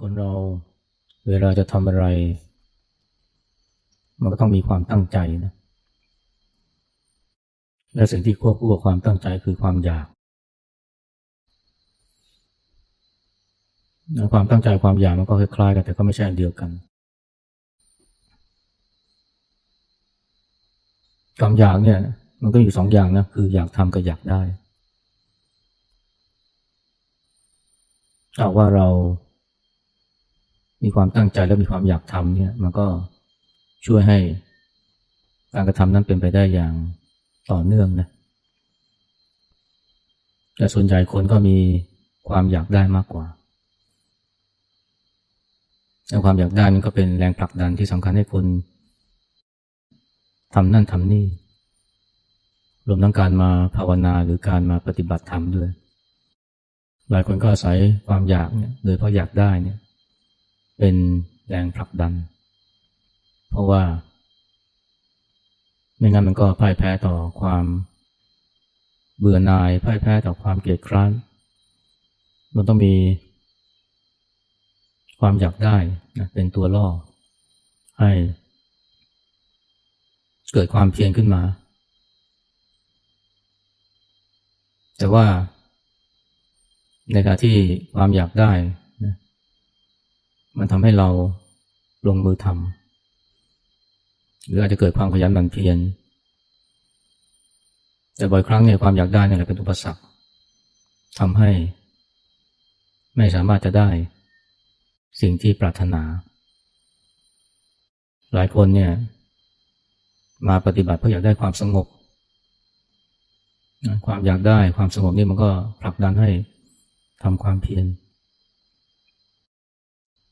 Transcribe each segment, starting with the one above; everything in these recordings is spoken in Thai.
คนเราเวลาจะทำอะไร มันก็ต้องมีความตั้งใจนะ และสิ่งที่ควบคู่กับความตั้งใจคือความอยากความตั้งใจความอยากมันก็คล้ายๆกันแต่ก็ไม่ใช่อันเดียวกัน ความอยากเนี่ย มันก็อยู่สองอย่างนะคืออยากทำกับอยากได้ถ้าว่าเรา มีความตั้งใจและมีความอยากทำเนี่ยมันก็ช่วยให้การกระทำนั้นเป็นไปได้อย่างต่อเนื่องนะแต่ส่วนใหญ่คนก็มีความอยากได้มากกว่าและความอยากได้นี่ก็เป็นแรงผลักดันที่สำคัญให้คนทำนั่นทำนี่ รวมทั้งการมาภาวนาหรือการมาปฏิบัติธรรมด้วย หลายคนก็อาศัยความอยากเนี่ยโดยเพราะอยากได้เนี่ย เป็นแรงผลักดัน เพราะว่า ไม่งั้นมันก็พ่ายแพ้ต่อความเบื่อหน่ายพ่ายแพ้ต่อความเกลียดคร้าน มันต้องมีความอยากได้นะเป็นตัวล่อ ให้ เกิดความเพียรขึ้นมา แต่ว่าในขณะที่ความอยากได้ มันทำให้เราลงมือทำหรืออาจจะเกิดความขยันหมั่นเพียรแต่บ่อยครั้งเนี่ยความอยากได้เนี่ยเป็นอุปสรรคทำให้ ไม่สามารถจะได้ สิ่งที่ปรารถนา หลายคนเนี่ย มาปฏิบัติเพื่ออยากได้ความสงบ ความอยากได้ความสงบนี่มันก็ผลักดันให้ทำความเพียร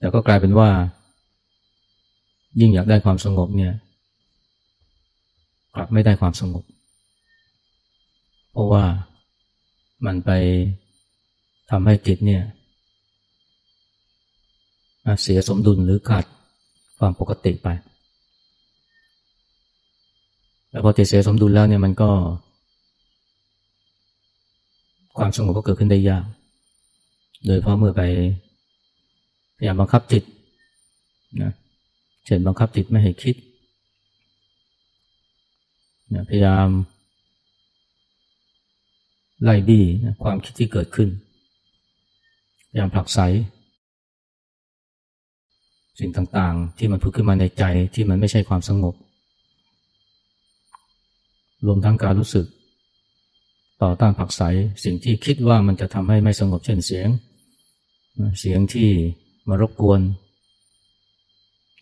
แต่ก็กลายเป็นว่า ยิ่งอยากได้ความสงบเนี่ยกลับไม่ได้ความสงบ เพราะว่ามันไปทำให้จิตเนี่ยเสียสมดุลหรือขาดความปกติไป แล้วพอจิตเสียสมดุลแล้วเนี่ยมันก็ ความสงบก็เกิดขึ้นได้ยาก โดยเพราะเมื่อไป พยายาบังคับจิตนะเช่นบังคับจิตไม่ให้คิดนะพยายามไล่บี้นะความคิดที่เกิดขึ้นพยายามผลักไสสิ่งต่างๆ ที่มันพูดขึ้นมาในใจที่มันไม่ใช่ความสงบ รวมทั้งการรู้สึก ต่อต้านผักใสสิ่งที่คิดว่ามันจะทำให้ไม่สงบเช่นเสียง เสียงที่ มารบกวน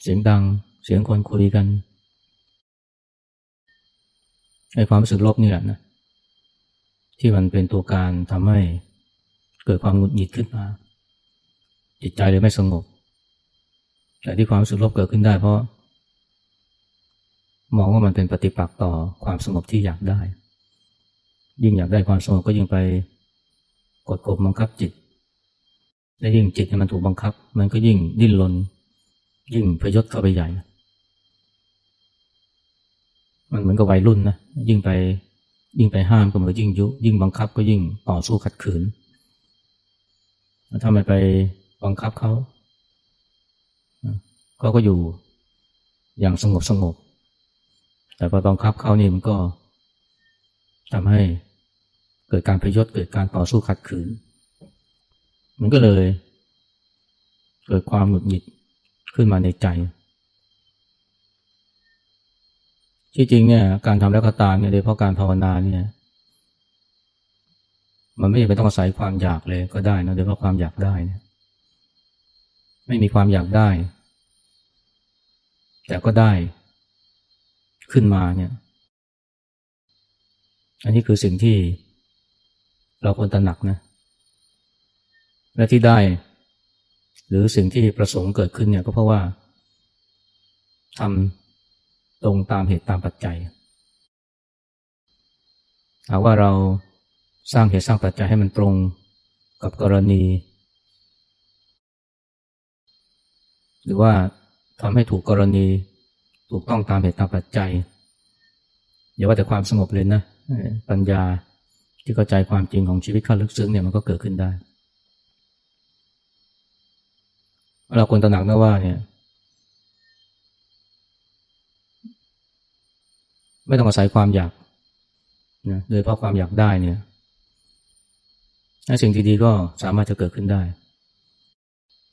เสียงดังเสียงคนคุยกันไอ้ความรู้สึกลบนี่แหละนะที่มันเป็นตัวการทำให้เกิดความหงุดหงิดขึ้นมา จิตใจเลยไม่สงบแต่ที่ความรู้สึกลบเกิดขึ้นได้เพราะ มองว่ามันเป็นปฏิปักษ์ต่อความสงบที่อยากได้ ยิ่งอยากได้ความสงบก็ยิ่งไปกดข่มบังคับจิต และยิ่งจิตมันถูกบังคับ มันก็ยิ่งดิ้นรนยิ่งพยศเข้าไปใหญ่ มันเหมือนกับวัยรุ่นนะยิ่งไปยิ่งไปห้ามก็เหมือนยิ่งยุ ยิ่งบังคับก็ยิ่งต่อสู้ขัดขืนถ้าไม่ไปบังคับเขาเขาก็อยู่อย่างสงบสงบ แต่พอบังคับเขานี่มันก็ทำให้เกิดการพยศเกิดการต่อสู้ขัดขืน มันก็เลย เกิดความหงุดหงิดขึ้นมาในใจที่จริงเนี่ยการทำแล้วก็ตามเนี่ยโดยเพราะการภาวนาเนี่ยมันไม่จำเป็นต้องอาศัยความอยากเลยก็ได้นะโดยเพราะความอยากได้เนี่ยไม่มีความอยากได้ แต่ก็ได้ขึ้นมาเนี่ย อันนี้คือสิ่งที่เราควรตระหนักนะ และที่ได้ หรือสิ่งที่ประสงค์เกิดขึ้นเนี่ยก็เพราะว่าทำตรงตามเหตุตามปัจจัยหากว่าเราสร้างเหตุสร้างปัจจัยให้มันตรงกับกรณี หรือว่าทำให้ถูกกรณี ถูกต้องตามเหตุตามปัจจัยอย่าว่าแต่ความสงบเลยนะ ปัญญาที่เข้าใจความจริงของชีวิตขั้นลึกซึ้งเนี่ยมันก็เกิดขึ้นได้ เราควรตระหนักนะว่าเนี่ย ไม่ต้องอาศัยความอยากนะโดยเพราะความอยากได้เนี่ยสิ่งดีๆก็สามารถจะเกิดขึ้นได้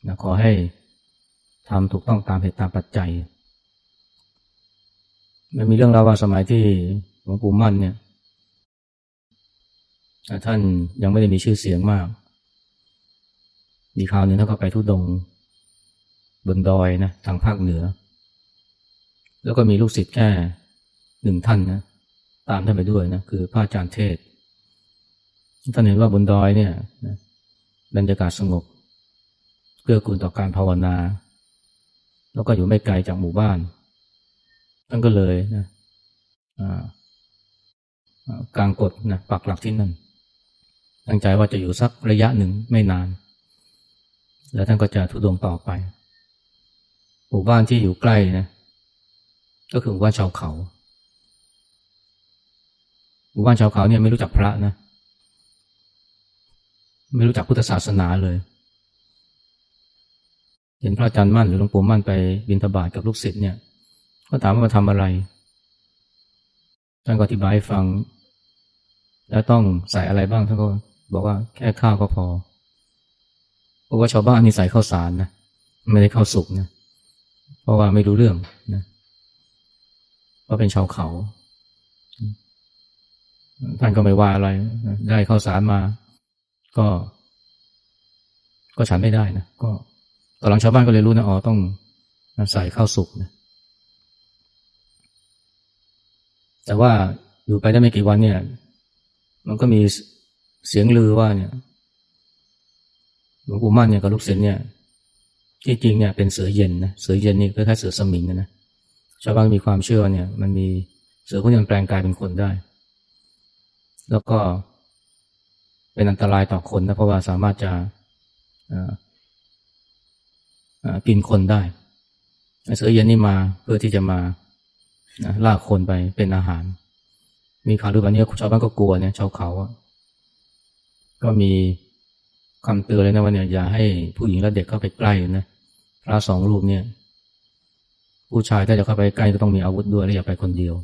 นะขอให้ทำถูกต้องตามเหตุตามปัจจัย มันมีเรื่องราวว่าสมัยที่หลวงปู่มั่นเนี่ยท่านยังไม่ได้มีชื่อเสียงมาก มีคราวหนึ่งท่านก็ไปทุดง บนดอยนะทางภาคเหนือ แล้วก็มีลูกศิษย์แค่หนึ่งท่านนะตามท่านไปด้วยนะคือพระอาจารย์เทศท่านเห็นว่าบนดอยเนี่ยบรรยากาศสงบเกื้อกูลต่อการภาวนา แล้วก็อยู่ไม่ไกลจากหมู่บ้านท่านก็เลยนะกลางกฎนะปักหลักที่นั่นตั้งใจว่าจะอยู่สักระยะหนึ่งไม่นาน แล้วท่านก็จะทุดงต่อไป หมู่บ้านที่อยู่ใกล้นะ ก็คือหมู่บ้านชาวเขาหมู่บ้านชาวเขาเนี่ยไม่รู้จักพระนะ ไม่รู้จักพุทธศาสนาเลย เห็นพระอาจารย์มั่นหรือหลวงปู่มั่นไปบิณฑบาตกับลูกศิษย์เนี่ย ก็ถามว่ามาทำอะไรท่านก็อธิบายให้ฟัง แล้วต้องใส่อะไรบ้างท่านก็บอกว่าแค่ข้าวก็พอ เพราะว่าชาวบ้านนี่ใส่ข้าวสารนะ ไม่ได้ข้าวสุกนะ เพราะว่าไม่รู้เรื่องนะเพราะเป็นชาวเขา ท่านก็ไม่ว่าอะไร ได้ข้าวสารมา ก็ ก็ฉันไม่ได้นะก็ตอนหลังชาวบ้านก็เลยรู้นะอ๋อต้องใส่ข้าวสุกนะแต่ว่าอยู่ไปได้ไม่กี่วันเนี่ย มันก็มีเสียงลือว่าเนี่ยหลวงปู่มั่นเนี่ยกับลูกศิษย์เนี่ย ที่จริงเนี่ยเป็นเสือเย็นนะ เสือเย็นนี่คล้ายๆเสือสมิงนะนะชาวบ้านมีความเชื่อเนี่ย มันมีเสือพวกนี้มันแปลงกายเป็นคนได้ แล้วก็เป็นอันตรายต่อคนนะเพราะว่าสามารถจะกินคนได้ เสือเย็นนี่มาเพื่อที่จะมาล่าคนไปเป็นอาหาร มีข่าวลือแบบนี้ชาวบ้านก็กลัวเนี่ยชาวเขาก็มี คำเตือนเลยนะว่าเนี่ยอย่าให้ผู้หญิงและเด็กเข้าไปใกล้นะพระสองรูปเนี่ย ผู้ชายถ้าจะเข้าไปใกล้ก็ต้องมีอาวุธด้วยและอย่าไปคนเดียว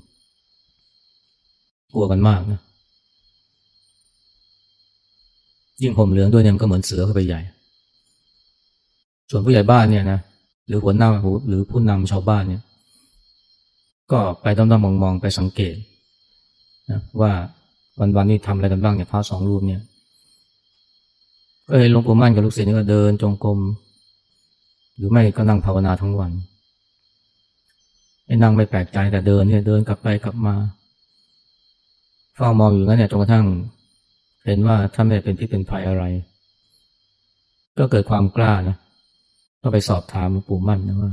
กลัวกันมากนะยิ่งผมเหลืองด้วยเนี่ยมันก็เหมือนเสือเข้าไปใหญ่ ส่วนผู้ใหญ่บ้านเนี่ยนะหรือหัวหน้าหรือผู้นำชาวบ้านเนี่ย ก็ไปต้องต้องมองมองไปสังเกตนะว่าวันวันนี้ทำอะไรกันบ้างเนี่ยพระสองรูปเนี่ย เห็นหลวงปู่มั่นกับลูกศิษย์นี่ก็เดินจงกรมหรือไม่ก็นั่งภาวนาทั้งวันไอ้นั่งไม่แปลกใจแต่เดินเนี่ยเดินกลับไปกลับมาเฝ้ามองอยู่งั้นเนี่ยจนกระทั่ง เห็นว่าท่านไม่เป็นพิษเป็นภัยอะไร ก็เกิดความกล้านะก็ไปสอบถามหลวงปู่มั่นนะว่า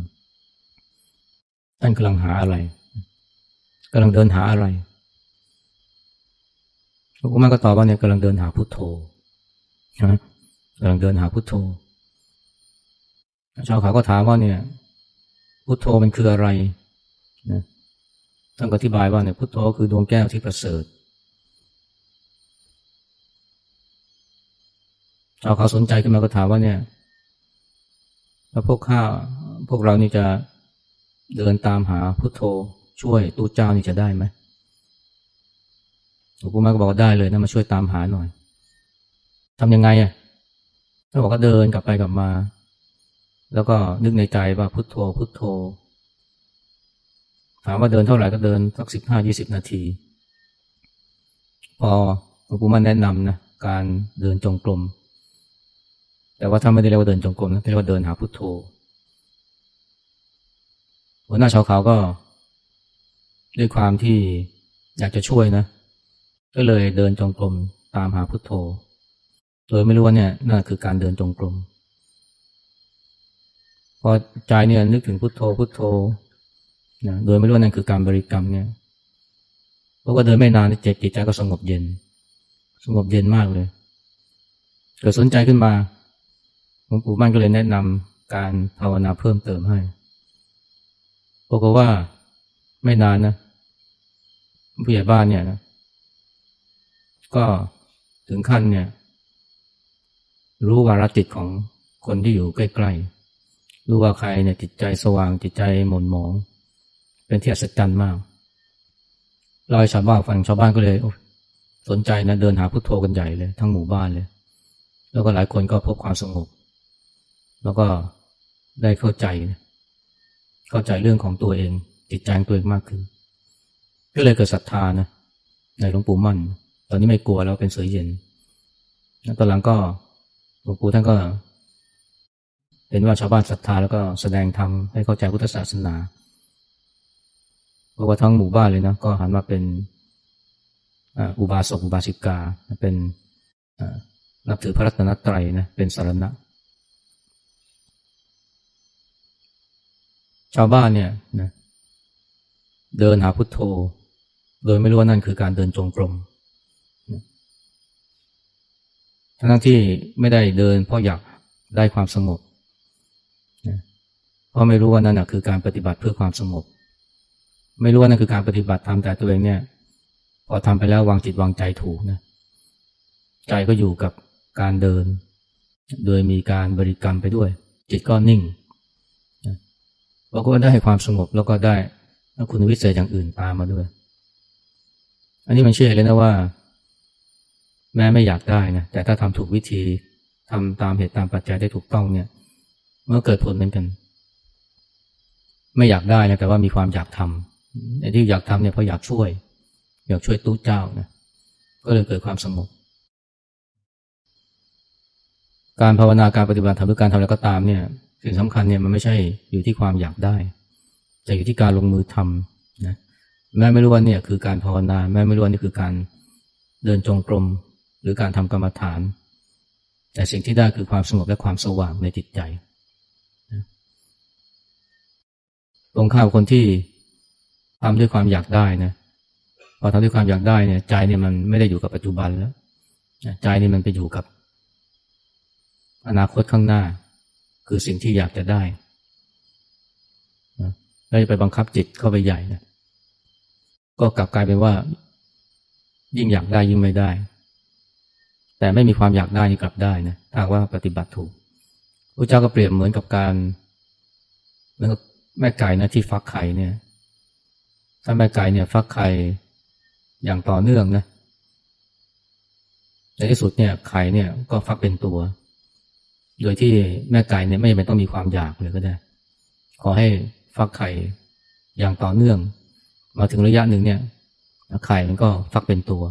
ท่านกำลังหาอะไรกำลังเดินหาอะไรหลวงปู่มั่นก็ตอบว่าเนี่ยกำลังเดินหาพุทโธนะ กำลังเดินหาพุทโธชาวเขาก็ถามว่าเนี่ย พุทโธมันคืออะไรนะท่านก็อธิบายว่าเนี่ยพุทโธคือดวงแก้วที่ประเสริฐชาวเขาสนใจขึ้นมาก็ถามว่าเนี่ยแล้วพวกข้าพวกเรานี่จะเดินตามหาพุทโธช่วยตู้เจ้านี่จะได้ไหมหลวงปู่มาก็บอกได้เลยนะมาช่วยตามหาหน่อยทำยังไงอะ ท่านบอกก็เดินกลับไปกลับมา แล้วก็นึกในใจว่าพุโทโธ พุโทโธ ถามว่าเดินเท่าไหร่ก็เดินสักสิบห้ายี่สิบนาที พอหลวงปู่มันแนะนำนะการเดินจงกรมแต่ว่าถ้าไม่ได้เรียกว่าเดินจงกรมนะเรียกว่าเดินหาพุโทโธหัวหน้าชาวเขาก็ ด้วยความที่อยากจะช่วยนะ ก็เลยเดินจงกรมตามหาพุโทโธ โดยไม่รู้ว่าเนี่ยนั่นคือการเดินจงกรมพอใจเนี่ยนึกถึงพุทโธพุทโธนะโดยไม่รู้ว่านั่นคือการบริกรรมเนี่ยเพราะว่าเดินไม่นานจิตจิตใจก็สงบเย็น สงบเย็นมากเลยเกิดสนใจขึ้นมาหลวงปู่มั่นก็เลยแนะนำการภาวนาเพิ่มเติมให้บอกว่าไม่นานนะผู้ใหญ่บ้านเนี่ยนะก็ถึงขั้นเนี่ย รู้วาระจิตของคนที่อยู่ใกล้ๆ รู้ว่าใครเนี่ยจิตใจสว่างจิตใจหม่นหมอง เป็นที่อัศจรรย์มากเราชาวบ้านฟังชาวบ้านก็เลยสนใจนะเดินหาพุทโธกันใหญ่เลย ทั้งหมู่บ้านเลย แล้วก็หลายคนก็พบความสงบ แล้วก็ได้เข้าใจ เข้าใจเรื่องของตัวเอง จิตใจตัวเองมากขึ้น ก็เลยเกิดศรัทธานะในหลวงปู่มั่น ตอนนี้ไม่กลัวแล้วเป็นเสือเย็นแล้วตอนหลังก็ ลวงปู่ท่านก็เห็นว่าชาวบ้านศรัทธาแล้วก็แสดงธรรมให้เข้าใจพุทธศาสนาเพราะว่าทั้งหมู่บ้านเลยนะก็หันมาเป็นอุบาสกอุบาสิกาเป็นนับถือพระรัตนตรัยนะเป็นสารณะ ชาวบ้านเนี่ยนะเดินหาพุทโธ โดยไม่รู้ว่านั่นคือการเดินจงกรม ทั้งที่ไม่ได้เดิน เพราะอยากได้ความสงบเพราะไม่รู้ว่านั่นคือการปฏิบัติเพื่อความสงบ ไม่รู้ว่านั่นคือการปฏิบัติทำแต่ตัวเองเนี่ยพอทำไปแล้ววางจิตวางใจถูกนะใจก็อยู่กับการเดิน โดยมีการบริกรรมไปด้วย จิตก็นิ่งเราก็ได้ความสงบแล้วก็ได้คุณวิเศษอย่างอื่นตามมาด้วย อันนี้มันเชื่อเลยนะว่า แม้ไม่อยากได้นะแต่ถ้าทำถูกวิธีทำตามเหตุตามปัจจัยได้ถูกต้องเนี่ยเมื่อเกิดผลเหมือนกัน ไม่อยากได้นะแต่ว่ามีความอยากทำไอ้ที่อยากทำเนี่ยเพราะอยากช่วย อยากช่วยตู้เจ้านะก็เลยเกิดความสงบการภาวนาการปฏิบัติธรรมหรือการทำอะไรก็ตามเนี่ยสิ่งสำคัญเนี่ยมันไม่ใช่อยู่ที่ความอยากได้ แต่อยู่ที่การลงมือทำนะแม้ไม่รู้ว่าเนี่ยคือการภาวนาแม้ไม่รู้ว่านี่คือการเดินจงกรม หรือการทำกรรมฐาน แต่สิ่งที่ได้คือความสงบและความสว่างในจิตใจตรงข้าวคนที่ทำด้วยความอยากได้นะพอทำด้วยความอยากได้เนี่ย ใจเนี่ยมันไม่ได้อยู่กับปัจจุบันแล้วใจนี่มันไปอยู่กับ อนาคตข้างหน้า คือสิ่งที่อยากจะได้แล้วไปบังคับจิตเข้าไปใหญ่นะก็กลับกลายเป็นว่า ยิ่งอยากได้ยิ่งไม่ได้ แต่ไม่มีความอยากได้นี่กลับได้นะถ้าว่าปฏิบัติถูกพระเจ้าก็เปรียบเหมือนกับการเหมือนกับแม่ไก่นะที่ฟักไข่เนี่ย ถ้าแม่ไก่เนี่ย ฟักไข่อย่างต่อเนื่องนะในที่สุดเนี่ยไข่เนี่ยก็ฟักเป็นตัว โดยที่แม่ไก่เนี่ยไม่จำเป็นต้องมีความอยากเลยก็ได้ ขอให้ฟักไข่อย่างต่อเนื่อง มาถึงระยะหนึ่งเนี่ยไข่มันก็ฟักเป็นตัว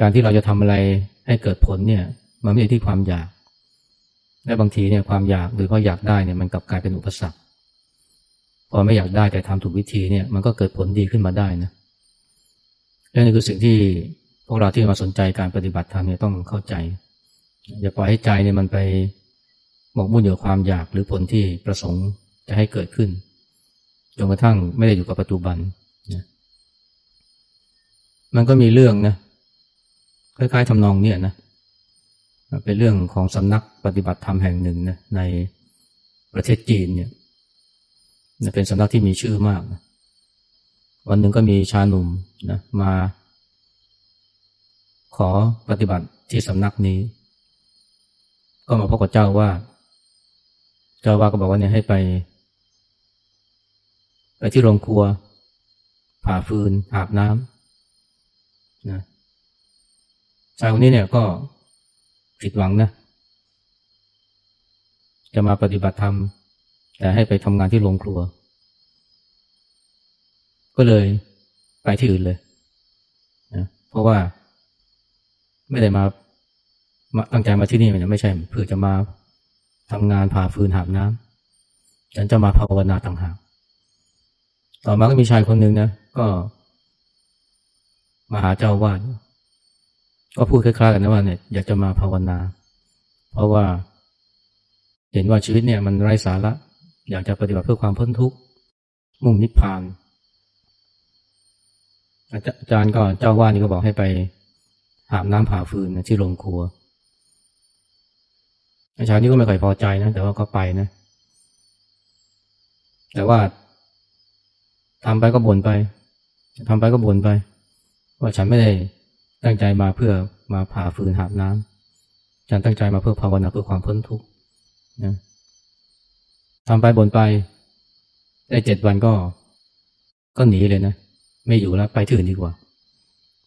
การที่เราจะทำอะไรให้เกิดผลเนี่ย มันไม่ใช่ที่ความอยาก และบางทีเนี่ยความอยากหรือพราะอยากได้เนี่ยมันกลับกลายเป็นอุปสรรคพอไม่อยากได้แต่ทำถูกวิธีเนี่ยมันก็เกิดผลดีขึ้นมาได้นะนี่คือสิ่งที่พวกเราที่มาสนใจการปฏิบัติธรรมเนี่ยต้องเข้าใจ อย่าปล่อยให้ใจเนี่ยมันไปหมกมุ่นอยู่ความอยากหรือผลที่ประสงค์จะให้เกิดขึ้นจนกระทั่งไม่ได้อยู่กับปัจจุบันนะมันก็มีเรื่องนะ คล้ายๆทำนองเนี่ยนะเป็นเรื่องของสำนักปฏิบัติธรรมแห่งหนึ่งนะในประเทศจีนเนี่ยเป็นสำนักที่มีชื่อมากนะวันหนึ่งก็มีชาหนุ่มนะมา ขอปฏิบัติที่สำนักนี้ ก็มาพบกับเจ้าว่า เจ้าว่าก็บอกว่าเนี่ยให้ไป ไปที่โรงครัวผ่าฟืนอาบน้ำนะ ชายคนนี้เนี่ยก็ผิดหวังนะ จะมาปฏิบัติธรรม แต่ให้ไปทำงานที่โรงครัว ก็เลยไปที่อื่นเลยนะเพราะว่าไม่ได้มาตั้งใจมาที่นี่มันไม่ใช่เพื่อจะมาทำงานผ่าฟืนหาบน้ำฉันจะมาภาวนาต่างหากต่อมาก็มีชายคนหนึ่งนะ ก็มาหาเจ้าวาด ก็พูดคล้ายๆกันนะว่าเนี่ยอยากจะมาภาวนา เพราะว่าเห็นว่าชีวิตเนี่ยมันไร้สาระ อยากจะปฏิบัติเพื่อความพ้นทุกข์ มุ่งนิพพาน อาจารย์ก็เจ้าว่านี่ก็บอกให้ไปหามน้ำผ่าฟืนที่โรงครัวอาจารย์นี่ก็ไม่ค่อยพอใจนะ แต่ว่าก็ไปนะ แต่ว่าทำไปก็บ่นไปทำไปก็บ่นไป ว่าฉันไม่ได้ ตั้งใจมาเพื่อมาผ่าฟืนหาบน้ำฉันตั้งใจมาเพื่อภาวนาเพื่อความพ้นทุกข์นะทำไปบ่นไป ได้เจ็ดวันก็ ก็หนีเลยนะ ไม่อยู่แล้วไปที่อื่นดีกว่า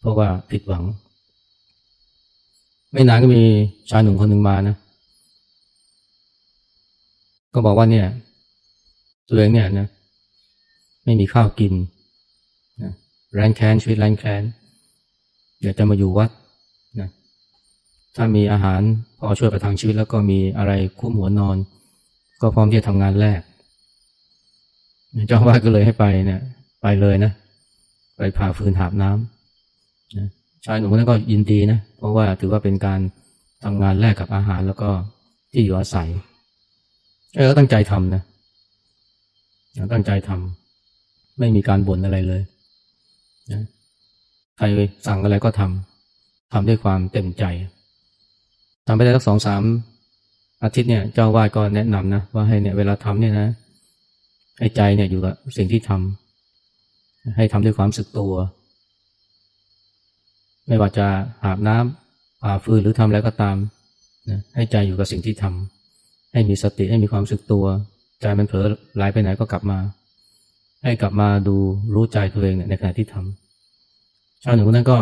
เพราะว่าผิดหวัง ไม่นานก็มีชายหนุ่มคนหนึ่งมานะ ก็บอกว่าเนี่ย ตัวเองเนี่ยนะ ไม่มีข้าวกินนะแรงแค้นชีวิตแรงแค้น อยากจะมาอยู่วัดนะถ้ามีอาหารพอช่วยประทังชีวิตแล้วก็มีอะไรคุ้มหัวนอน ก็พร้อมที่จะทำงานแรกเจ้าวาสก็เลยให้ไปเนี่ย ไปเลยนะ ไปผ่าฟืนหาบน้ำนะชายหนุ่มนั้นก็ยินดีนะ เพราะว่าถือว่าเป็นการทำงานแลกกับอาหารแล้วก็ที่อยู่อาศัยเออตั้งใจทำนะตั้งใจทำไม่มีการบ่นอะไรเลยนะ ใครสั่งอะไรก็ทำทำด้วยความเต็มใจทำไปได้สักสองสามอาทิตย์เนี่ยเจ้าวาดก็แนะนำนะว่าให้เนี่ยเวลาทำเนี่ยนะให้ใจเนี่ยอยู่กับสิ่งที่ทำให้ทำด้วยความสึกตัว ไม่ว่าจะหาบน้ำผ่าฟืนหรือทำอะไรก็ตามนะให้ใจอยู่กับสิ่งที่ทำให้มีสติให้มีความสึกตัว ใจมันเผลอไหลไปไหนก็กลับมา ให้กลับมาดูรู้ใจตัวเองเนี่ยในขณะที่ทำ ชาวหนุ่มคนนั้นก็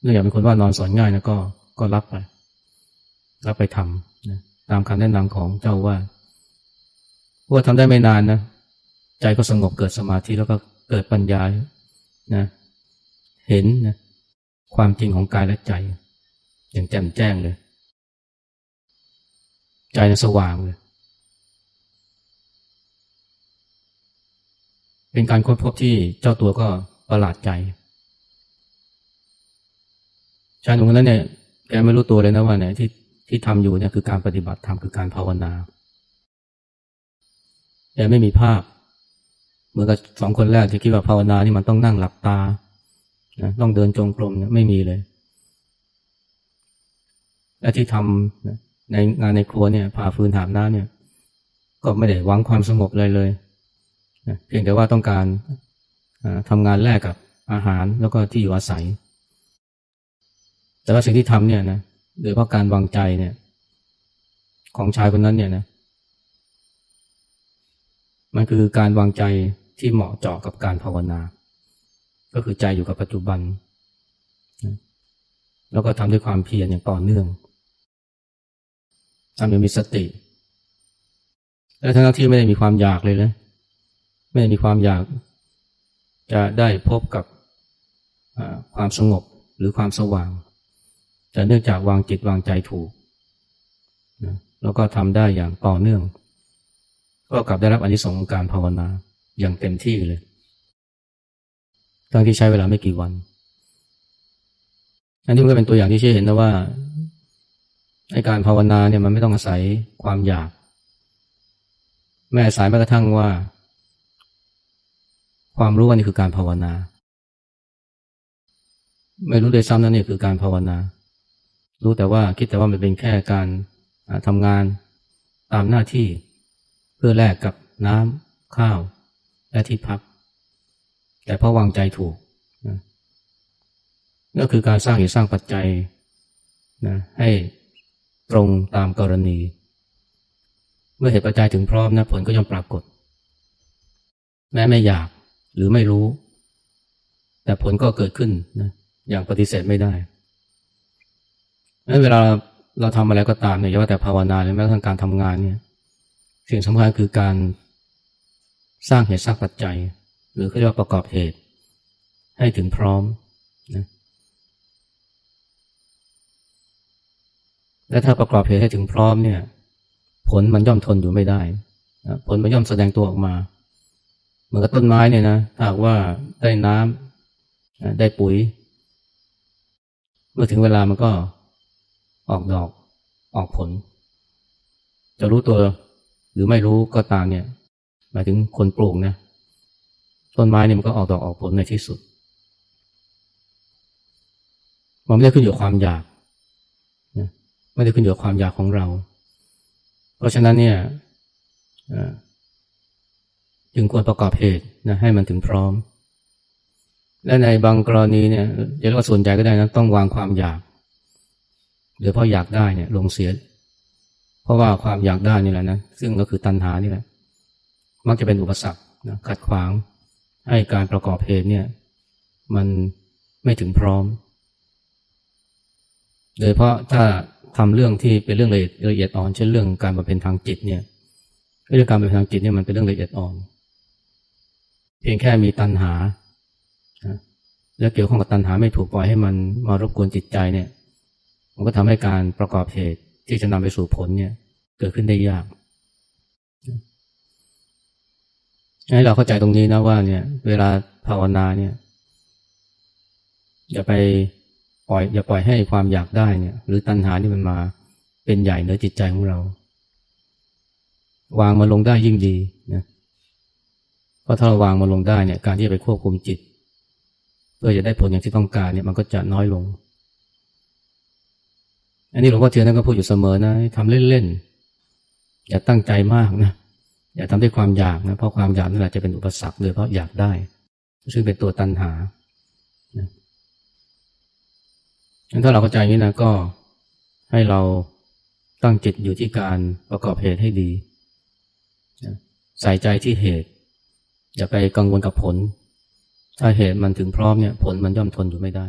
เนื่องจากเป็นคนว่านอนสอนง่ายนะก็ก็รับไป รับไปทำนะตามคำแนะนำของเจ้าว่าว่าทำได้ไม่นานนะใจก็สงบเกิดสมาธิแล้วก็เกิดปัญญานะเห็นนะความจริงของกายและใจ อย่างแจ่มแจ้งเลย ใจสว่างเลย เป็นการค้นพบที่เจ้าตัวก็ประหลาดใจายหนุ่มคนนั้นเนี่ยแกไม่รู้ตัวเลยนะว่าเนี่ยที่ที่ทำอยู่เนี่ยคือการปฏิบัติธรรมคือการภาวนาแต่ไม่มีภาพ เหมือนกับสองคนแรกที่คิดว่าภาวนานี่มันต้องนั่งหลับตานะต้องเดินจงกรมเนี่ยไม่มีเลย และที่ทำในงานในครัวเนี่ยผ่าฟืนหามน้ำเนี่ย ก็ไม่ได้หวังความสงบเลยเลยเพียงแต่ว่าต้องการทำงานแลกกับอาหารแล้วก็ที่อยู่อาศัย แต่ว่าสิ่งที่ทำเนี่ยนะโดยเพราะการวางใจเนี่ย ของชายคนนั้นเนี่ยนะ มันคือการวางใจที่เหมาะเจาะกับการภาวนา ก็คือใจอยู่กับปัจจุบัน แล้วก็ทำด้วยความเพียรอย่างต่อเนื่องทำอย่างมีสติ และทั้งที่ไม่ได้มีความอยากเลยนะไม่ได้มีความอยาก จะได้พบกับความสงบหรือความสว่าง แต่เนื่องจากวางจิตวางใจถูกนะแล้วก็ทำได้อย่างต่อเนื่อง ก็กลับได้รับอนิสงส์ของการภาวนาอย่างเต็มที่เลยทั้งที่ใช้เวลาไม่กี่วัน อันนี้ก็เป็นตัวอย่างที่ชี้เห็นนะว่าในการภาวนาเนี่ยมันไม่ต้องอาศัยความอยาก แม่สายแม้กระทั่งว่า ความรู้ว่านี่คือการภาวนา ไม่รู้เลยซ้ำนั่นนี่คือการภาวนา รู้แต่ว่าคิดแต่ว่ามันเป็นแค่การทำงานตามหน้าที่ เพื่อแลกกับน้ำข้าว และที่พัก แต่พราะวางใจถูกนะนั่นคือการสร้างเหตุสร้างปัจจัยนะให้ตรงตามกรณี เมื่อเหตุปัจจัยถึงพร้อมนะผลก็ย่อมปรากฏ แม้ไม่อยากหรือไม่รู้ แต่ผลก็เกิดขึ้นนะอย่างปฏิเสธไม่ได้ เวลาเราทำอะไรก็ตามเนี่ยอย่าว่าแต่ภาวนาเลยแม้กระทั่งการทำงานเนี่ยสิ่งสำคัญคือการสร้างเหตุสร้างปัจจัย หรือเขาเรียกว่าประกอบเหตุ ให้ถึงพร้อมนะและถ้าประกอบเหตุให้ถึงพร้อมเนี่ย ผลมันย่อมทนอยู่ไม่ได้นะผลมันย่อมแสดงตัวออกมา เหมือนกับต้นไม้เนี่ยนะถ้าว่าได้น้ำได้ปุ๋ย เมื่อถึงเวลามันก็ ออกดอกออกผล จะรู้ตัวหรือไม่รู้ก็ตามเนี่ย หมายถึงคนปลูกนะต้นไม้เนี่ยมันก็ออกดอกออกผลในที่สุด มันไม่ได้ขึ้นอยู่กับความอยากนะไม่ได้ขึ้นอยู่กับความอยากของเรา เพราะฉะนั้นเนี่ยจึงควรประกอบเหตุนะให้มันถึงพร้อม และในบางกรณีเนี่ยจะเรียกว่าส่วนใหญ่ก็ได้นะต้องวางความอยาก หรือเพราะอยากได้เนี่ยลงเสีย เพราะว่าความอยากได้นี่แหละนะซึ่งก็คือตัณหานี่แหละ มักจะเป็นอุปสรรคนะขัดขวางให้การประกอบเหตุเนี่ย มันไม่ถึงพร้อม โดยเพราะถ้าทำเรื่องที่เป็นเรื่องละเอียดละเอียดอ่อนเช่นเรื่องการบำเพ็ญทางจิตเนี่ยเรื่องการบำเพ็ญทางจิตเนี่ยมันเป็นเรื่องละเอียดอ่อน เพียงแค่มีตัณหาแล้วเกี่ยวข้องกับตัณหาไม่ถูกปล่อยให้มันมารบกวนจิตใจเนี่ย มันก็ทำให้การประกอบเหตุที่จะนำไปสู่ผลเนี่ย เกิดขึ้นได้ยากให้เราเข้าใจตรงนี้นะว่าเนี่ย เวลาภาวนาเนี่ย อย่าไปปล่อย อย่าปล่อยให้ความอยากได้เนี่ย หรือตัณหานี่มันมาเป็นใหญ่เหนือจิตใจของเรา วางมันลงได้ยิ่งดีนะเพราะถ้าเราวางมันลงได้เนี่ย การที่จะไปควบคุมจิต เพื่อจะได้ผลอย่างที่ต้องการเนี่ย มันก็จะน้อยลง อันนี้หลวงพ่อเทียนท่านก็พูดอยู่เสมอนะทำเล่นๆอย่าตั้งใจมากนะอย่าทำด้วยความอยากนะเพราะความอยากนั่นแหละจะเป็นอุปสรรคเลยเพราะอยากได้ ซึ่งเป็นตัวตัณหาถ้าเราเข้าใจนี้นะก็ให้เราตั้งจิตอยู่ที่การประกอบเหตุให้ดีใส่ใจที่เหตุ อย่าไปกังวลกับผล ถ้าเหตุมันถึงพร้อมเนี่ยผลมันย่อมทนอยู่ไม่ได้